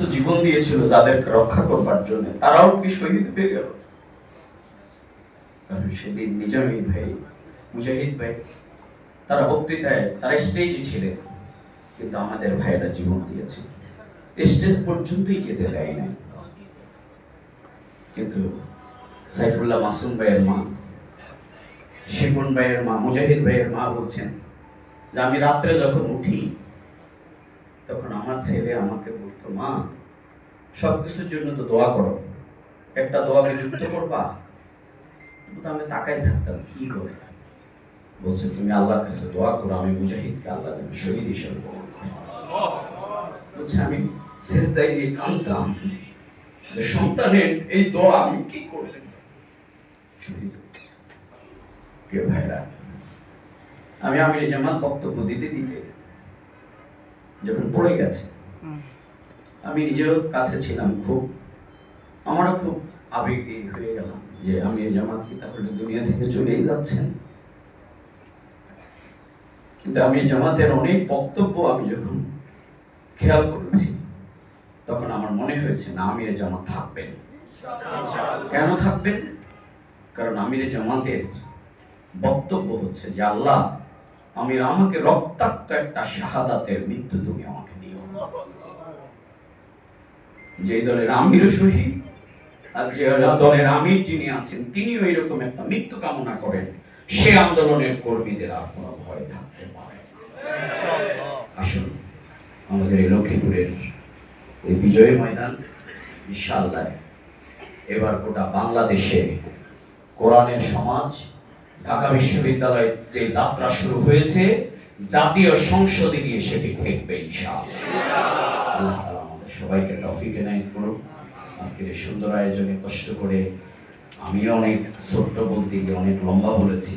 জীবন দিয়েছিল যাদেরকে রক্ষা করবার জন্য, তারাও কি শহীদ হয়ে গেল? কারণ সেদিন নিজামী ভাই, মুজাহিদ ভাই, তারা বক্তৃতায়, তারা স্টেজে ছিলেন, কিন্তু আমাদের জীবন দিয়েছে। স্টেজ পর্যন্তই যেতে দেয় নাই। কিন্তু সাইফুল্লাহ মাসুম ভাইয়ের মা শিপন ভাইয়ের মা, মুজাহিদ ভাইয়ের মা বলছেন যে, আমি রাত্রে যখন উঠি তখন আমার ছেলে আমাকে বলতো, মা সব কিছুর জন্য তো দোয়া করো। একটা দোয়াকে যুক্ত করবা? কিন্তু আমি তাকাই থাকতাম, কি করে বলছে, তুমি আল্লাহর কাছে দোয়া করো, আমি মুজাহিদকে আল্লাহ যেন শহীদ হিসেবে বলছে, আমি শেষদায় দিয়ে কাঁদতাম যে সন্তানের এই দোয়া আমি কি করলেন ভাইরা, আমি আমির জামাত বক্তব্য দিতে দিতে যখন পড়ে গেছে। আমি নিজেও কাছে ছিলাম খুব। আমারও খুব আবেগী হয়ে গেলাম যে আমি জামাত কি তাহলে দুনিয়া থেকে চলেই যাচ্ছেন। কিন্তু আমি জামাতের অনেক বক্তব্য আমি যখন খেয়াল করেছি, তখন আমার মনে হয়েছে, না, আমির জামাত থাকবেন। কেন থাকবেন? কারণ আমির জামাতের বক্তব্য হচ্ছে যে আল্লাহ আমির আমাকে রক্তাক্ত একটা শাহাদাতের মৃত্যু তুমি আমাকে দিও। যে দলের আমির শহীদ, আর যে দলের আমির যিনি আছেন, তিনিও এরকম একটা মৃত্যু কামনা করেন। সে আন্দোলনের কর্মীদের আর কোনো ভয় থাকতে পারে আসুন, আমাদের এই লক্ষ্মীপুরের এই বিজয় ময়দান ইনশাআল্লাহ এবার গোটা বাংলাদেশে কোরআনের সমাজ ঢাকা বিশ্ববিদ্যালয়ে যে যাত্রা শুরু হয়েছে, জাতীয় সংসদে গিয়ে সেটি ঠেকবে সবাইকে টফিক এনায়েত করুন আজকের সুন্দর আয়োজনে কষ্ট করে আমিও অনেক ছোট্ট বলতে গিয়ে অনেক লম্বা বলেছি।